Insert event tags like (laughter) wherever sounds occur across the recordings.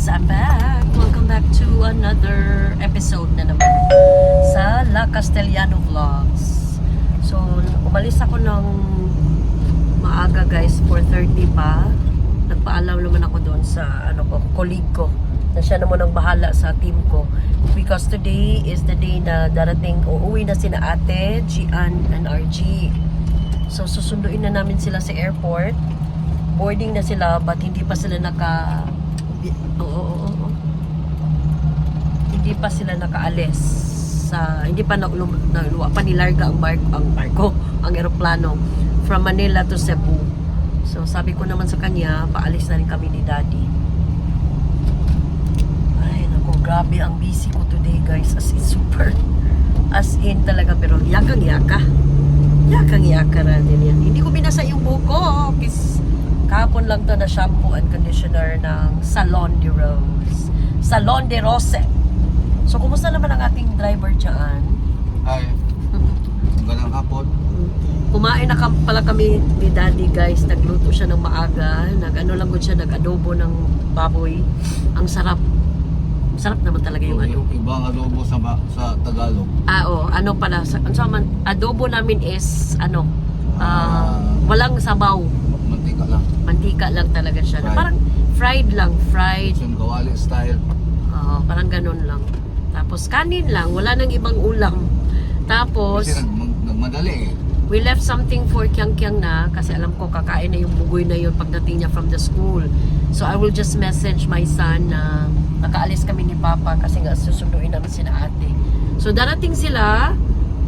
guys, I'm back. Welcome back to another episode na naman sa La Castellano Vlogs. So, umalis ako ng maaga guys, 4.30 pa. Nagpaalam naman ako doon sa ano ko, colleague ko na siya naman ang bahala sa team ko. Because today is the day na darating, uuwi na sina ate, Gian and RG. So, susunduin na namin sila sa airport. Boarding na sila, but hindi pa sila naka... Oo, oo, oo. Hindi pa sila nakaalis sa... Hindi pa na, na, na pa nilarga ang, bar, ang barko, ang eroplano from Manila to Cebu. So, sabi ko naman sa kanya, paalis na rin kami ni Daddy. Ay, naku, grabe ang busy ko today, guys. As in, super. As in talaga, pero yakang yaka. Yakang yaka na din yan. Hindi ko binasa yung buko. Kis, kahapon lang to na shampoo and conditioner ng Salon de Rose. Salon de Rose. So, kumusta naman ang ating driver dyan? Ay, magandang hapon. Kumain na kam- pala kami ni Daddy guys. Nagluto siya ng maaga. Nag-ano lang siya, nag-adobo ng baboy. Ang sarap. Sarap naman talaga yung adobo. Yung ibang adobo sa, sa Tagalog. Ah, oo. Ano pala? Sa, ano adobo namin is, ano, Ah. walang sabaw. Lang. Mantika lang talaga siya. Fried. Parang fried lang. Fried. Yung kawali style. Oo, parang ganun lang. Tapos kanin lang. Wala nang ibang ulam. Tapos, Kasi nag, nagmadali eh. we left something for Kyang Kyang na kasi alam ko kakain na yung bugoy na yun pagdating niya from the school. So I will just message my son na nakaalis kami ni Papa kasi nga susunduin namin sina ate. So darating sila,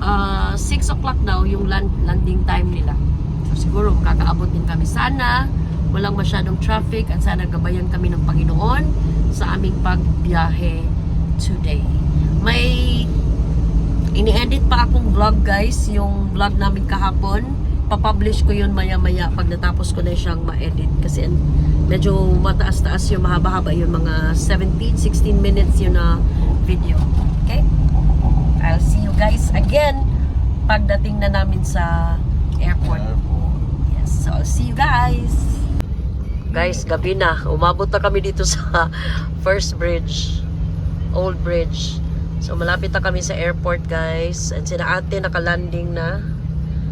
uh, 6 o'clock daw yung land, landing time nila. Siguro makakaabot din kami. Sana walang masyadong traffic at sana gabayan kami ng Panginoon sa aming pagbiyahe today. May ini-edit pa akong vlog guys, yung vlog namin kahapon. Papublish ko yun maya-maya pag natapos ko na siyang ma-edit. Kasi medyo mataas-taas yung mahaba-haba yung mga 17-16 minutes yun na video. Okay? I'll see you guys again pagdating na namin sa airport. So I'll see you guys. Guys, gabi na. Umabot na kami dito sa first bridge. Old bridge. So malapit na kami sa airport guys. And sina ate nakalanding na.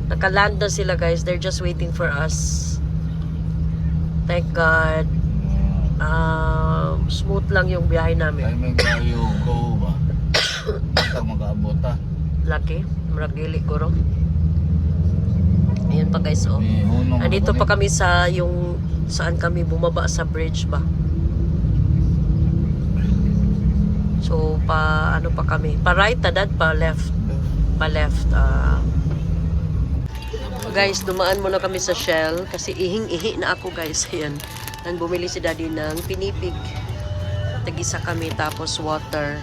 Nakaland na sila guys. They're just waiting for us. Thank God. Um, smooth lang yung biyahe Ay, namin. may gayo go ba? (coughs) Basta mag-aabot ah. Lucky. Maragili ko Ayan pa guys oh. May hunong Andito ako pa kami sa yung saan kami bumaba sa bridge ba. So pa ano pa kami? Pa right dad pa left. Pa left. ah. guys, dumaan muna kami sa Shell kasi ihing-ihi na ako guys. (laughs) Ayan. Nang bumili si daddy ng pinipig. Tagisa kami tapos water.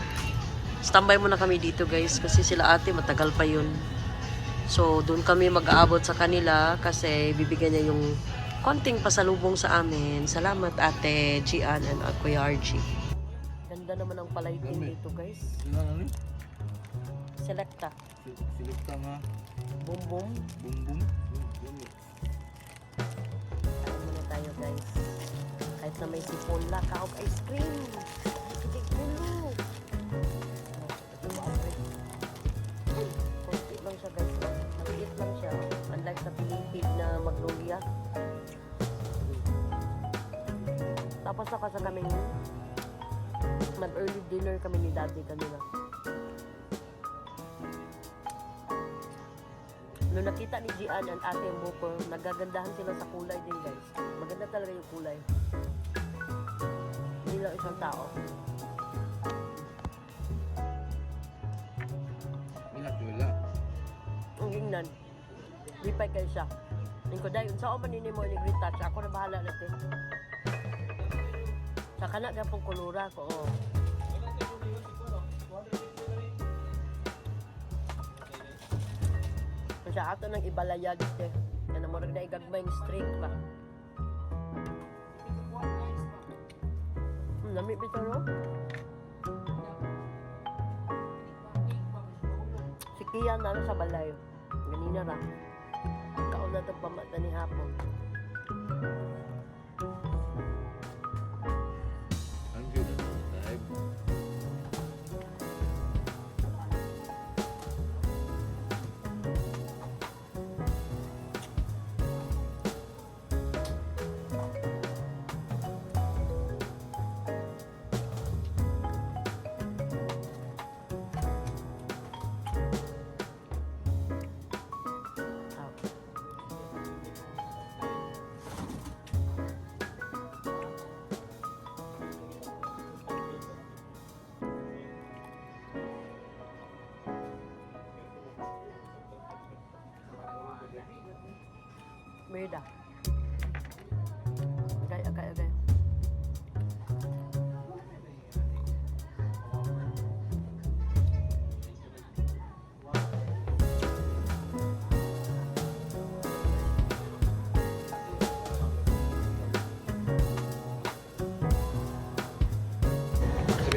Standby muna kami dito guys kasi sila ate matagal pa yun. So, doon kami mag-aabot sa kanila kasi bibigyan niya yung konting pasalubong sa amin. Salamat ate Gian and Kuya RG. Ganda naman ang palighting dito guys. Selecta. Ka nga. Boom boom. Bum bum. Kain muna tayo guys. Kahit na may sipon la, kaog ice cream. Sige, gulo. Pilipid na magnolia. Tapos na kasi kaming mag-early dinner kami ni daddy kanina. Nung nakita ni Gian ate yung buko, nagagandahan sila sa kulay din guys. Maganda talaga yung kulay. Hindi lang isang tao. Wala. Ang gingnan. Lipay kayo siya. Ningko dayon sa man nini mo ni retouch. Ako na bahala natin. Sa kana gapong kulura ko. Oh. Sa ato nang ibalayag te. Yan mo na igagmay ng string pa. Hmm, nami bitaw no? Si Kian na sa balay. Ganina ra. Kaon na ito pamata ni hapon. Merida. Okay, okay, okay.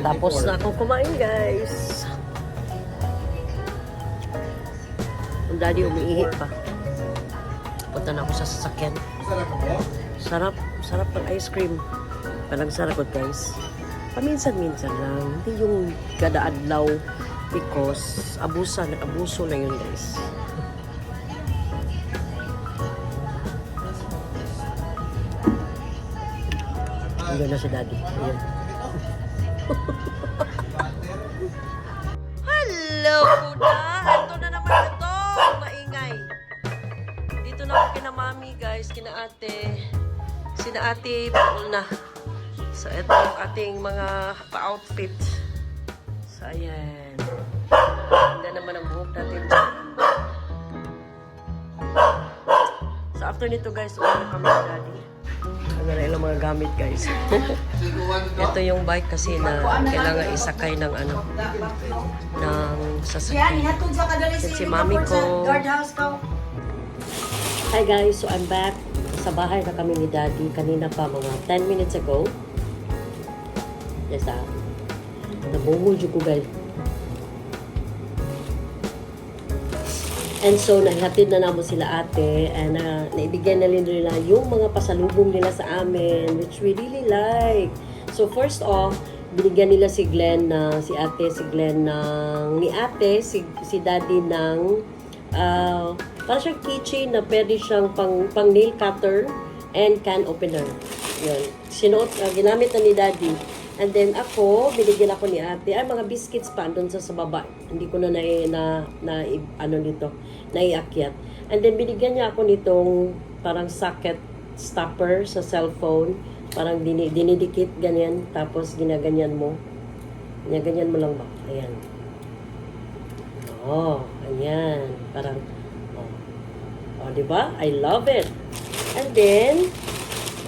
Tapos na akong kumain, guys. Ang daddy umiihi pa. Punta na ako sa sasakyan. Sarap, sarap ng ice cream. Parang sarap ko, guys. Paminsan-minsan lang. Hindi yung kada adlaw because abusa, nag-abuso na yun, guys. Hindi na si daddy. Ayan. (laughs) Sina ate, paul na. So, ito yung ating mga pa-outfit. So, ayan. Ganda naman ang buhok natin. So, after nito, guys, uwi na kami daddy. Ano na ilang mga gamit, guys. (laughs) Ito yung bike kasi na kailangan isakay ng ano, ng Yan, sasakyan. Si mami ko. Guardhouse ko. Hi guys, so I'm back. Sa bahay na kami ni Daddy kanina pa mga 10 minutes ago. Yes ah. Nabungol ko guys. And so, nahihatid na namo sila ate and uh, naibigyan na rin nila yung mga pasalubong nila sa amin which we really like. So, first off, binigyan nila si Glenn na si ate, si Glenn ng ni ate, si, si daddy ng uh, para siyang keychain na pwede siyang pang, pang nail cutter and can opener. Yun. Sinuot, uh, ginamit na ni daddy. And then ako, binigyan ako ni ate, ay mga biscuits pa doon sa, sa baba. Hindi ko na na, na, na ano nito, naiakyat. And then binigyan niya ako nitong parang socket stopper sa cellphone. Parang dini, dinidikit ganyan, tapos ginaganyan mo. Ginaganyan mo lang ba? Ayan. Oh, ayan. Parang, oh. Oh, di ba? I love it. And then,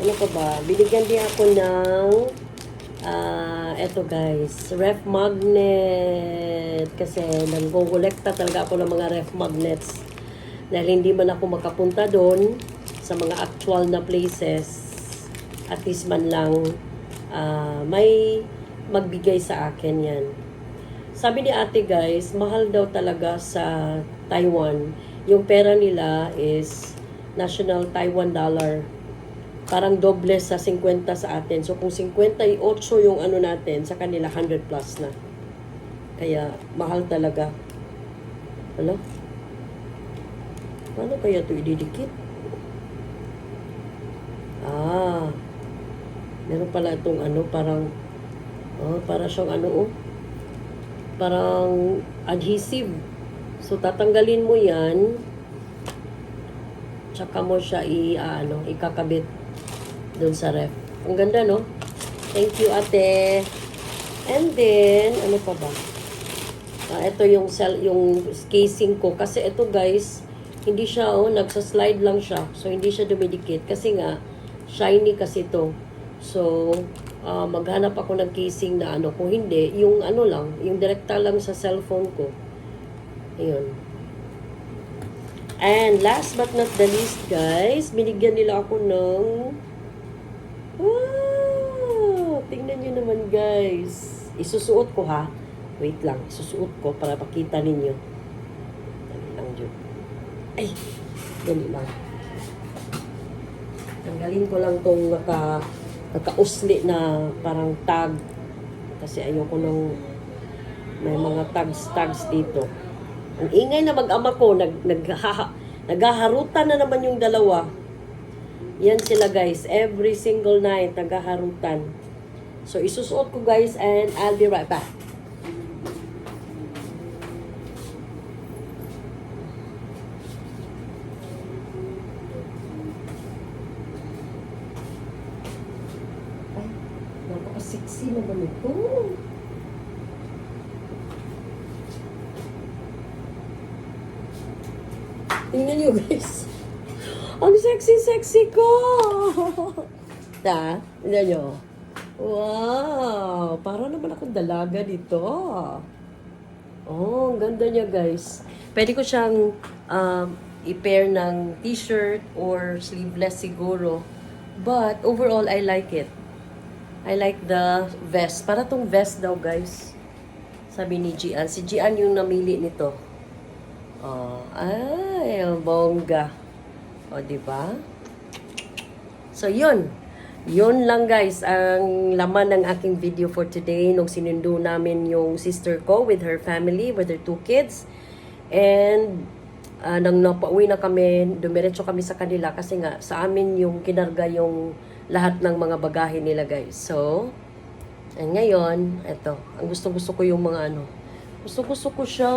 ano pa ba? Binigyan din ako ng, ah, eto guys, ref magnet. Kasi nangongolekta talaga ako ng mga ref magnets. Dahil hindi man ako makapunta doon sa mga actual na places. At least man lang ah, may magbigay sa akin yan. Sabi ni ate guys, mahal daw talaga sa Taiwan. Yung pera nila is national Taiwan dollar. Parang doble sa 50 sa atin. So kung 58 yung ano natin, sa kanila 100 plus na. Kaya mahal talaga. Ano? Paano kaya ito ididikit? Ah. Meron pala itong ano, parang, oh, para siyang ano, oh parang adhesive. So, tatanggalin mo yan. Tsaka mo siya i, ah, ano, ikakabit doon sa ref. Ang ganda, no? Thank you, ate. And then, ano pa ba? Ah, ito yung cell, yung casing ko. Kasi ito, guys, hindi siya, oh, nagsa-slide lang siya. So, hindi siya dumidikit. Kasi nga, shiny kasi ito. So, ah, maghanap ako ng casing na ano. Kung hindi, yung ano lang, yung direkta lang sa cellphone ko. Ayun. And last but not the least, guys, binigyan nila ako ng... Wow! Tingnan nyo naman, guys. Isusuot ko, ha? Wait lang. Isusuot ko para pakita ninyo. Dali lang, Diyo. Ay! Dali lang. Tanggalin ko lang tong naka, naka-usli na parang tag. Kasi ayoko nung may mga tags-tags dito. Ang ingay na mag-ama ko, nag, naghaha, naghaharutan na naman yung dalawa. Yan sila guys, every single night naghaharutan. So isusuot ko guys and I'll be right back. Ay, napaka-sexy naman ito. Tingnan nyo guys. Ang sexy-sexy ko! Ta? Tignan nyo. Wow! Para naman akong dalaga dito. Oh, ang ganda niya guys. Pwede ko siyang um, i-pair ng t-shirt or sleeveless siguro. But overall, I like it. I like the vest. Para tong vest daw guys. Sabi ni Gian. Si Gian yung namili nito. Oh, ay, bongga. O, di ba? So, yun. Yun lang guys, ang laman ng aking video for today nung sinundo namin yung sister ko with her family, with her two kids. And ah, nang napauwi na kami, dumiretso kami sa kanila kasi nga sa amin yung kinarga yung lahat ng mga bagahe nila guys. So, and ngayon, eto, ang gusto-gusto ko yung mga ano, gusto-gusto ko siya.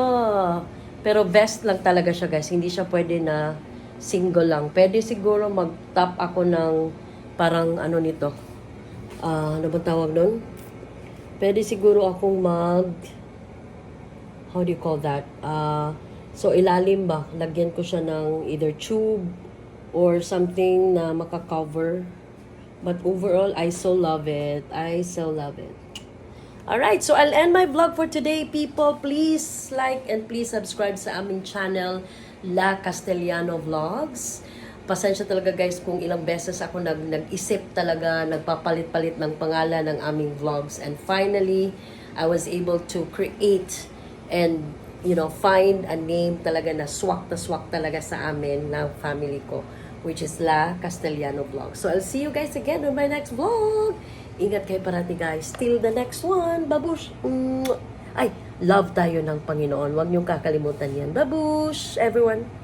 Pero vest lang talaga siya guys, hindi siya pwede na single lang. Pwede siguro mag-top ako ng parang ano nito. Ah, ano bang tawag nun? Pwede siguro akong mag how do you call that? Ah, so ilalim ba? Lagyan ko siya ng either tube or something na makakover. But overall, I so love it. I so love it. Alright, so I'll end my vlog for today, people. Please like and please subscribe sa aming channel, La Castellano Vlogs. Pasensya talaga guys kung ilang beses ako nag nag-isip talaga, nagpapalit-palit ng pangalan ng aming vlogs. And finally, I was able to create and you know, find a name talaga na swak na swak talaga sa amin ng family ko, which is La Castellano Vlog. So I'll see you guys again on my next vlog. Ingat kayo parati guys. Till the next one. Babush! Ay, love tayo ng Panginoon. Huwag niyong kakalimutan yan. Babush, everyone!